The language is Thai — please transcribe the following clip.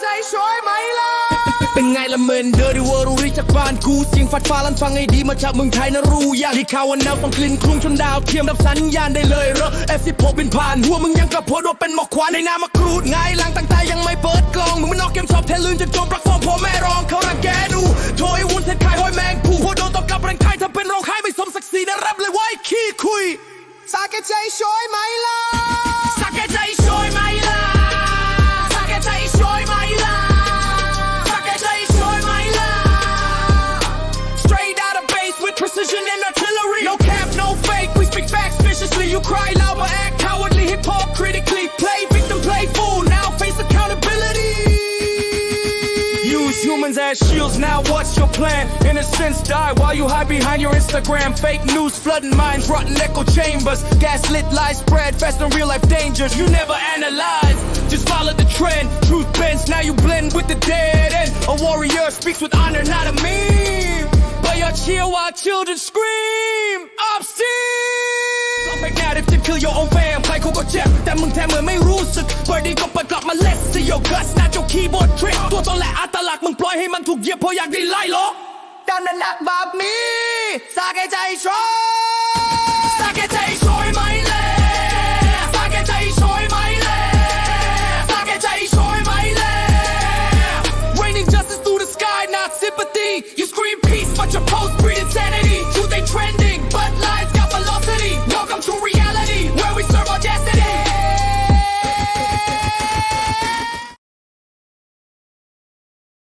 ใจช่วยไหมล่ะ เป็นไงละเมินเดอร์ดิเวอร์รู้ริจากบ้านกูเสียงฟัดฟ้าลันฟังให้ดีมาจากเมืองไทยนะรู้อย่างที่ข่าววันแนวต้องกลิ่นคลุ้งชนดาวเทียมรับสัญญาณได้เลยเหรอ F16 บินผ่านหัวมึงยังกระโพดว่าเป็นหมอกควันในน้ำมะกรูดไงหลังตั้งแต่ยังไม่เปิดกล่องมึงมันนอกเกมชอบเทลื่นจนจมปลักฟองพ่อแม่รองเขารังแกดูโถยวุ้นเส้นไข่ห้อยแมงผู้หัวโดนตบกลับแรงไทยทำเป็นร้องไห้ไม่สมศักดิ์ศรีนะรับเลยไว้ขี้คุยสาแก่ใจช่วยไหมล่ะสักแค่ใจ You cry loud but act cowardly, hip hop critically Play victim, play fool, now face accountability. Use humans as shields, now what's your plan? Innocence die while you hide behind your Instagram. Fake news flooding minds, rotten echo chambers. Gaslit lies spread fast than real life dangers. You never analyze, just follow the trend. Truth bends, now you blend with the dead end. A warrior speaks with honor, not a meme. But you cheer while children scream งานเดี๋ยวจะ kill your own fam ใครเขาก็เจ็บ แต่มึงแทนเหมือนไม่รู้สึก Birdie ก็เปิดกลับมา let's see your guts น่าจะ keyboard trick ตัวตนและอัตลักษณ์มึงปล่อยให้มันถูกเหยียบเพราะอยากได้ไล่ล้อดันหนักแบบนี้สาแก่ใจช่วยสาแก่ใจช่วยไหมเล่สาแก่ใจช่วยไหมเล่สาแก่ใจช่วยไหมเล่ Raining justice through the sky not sympathy You scream peace but your post breeding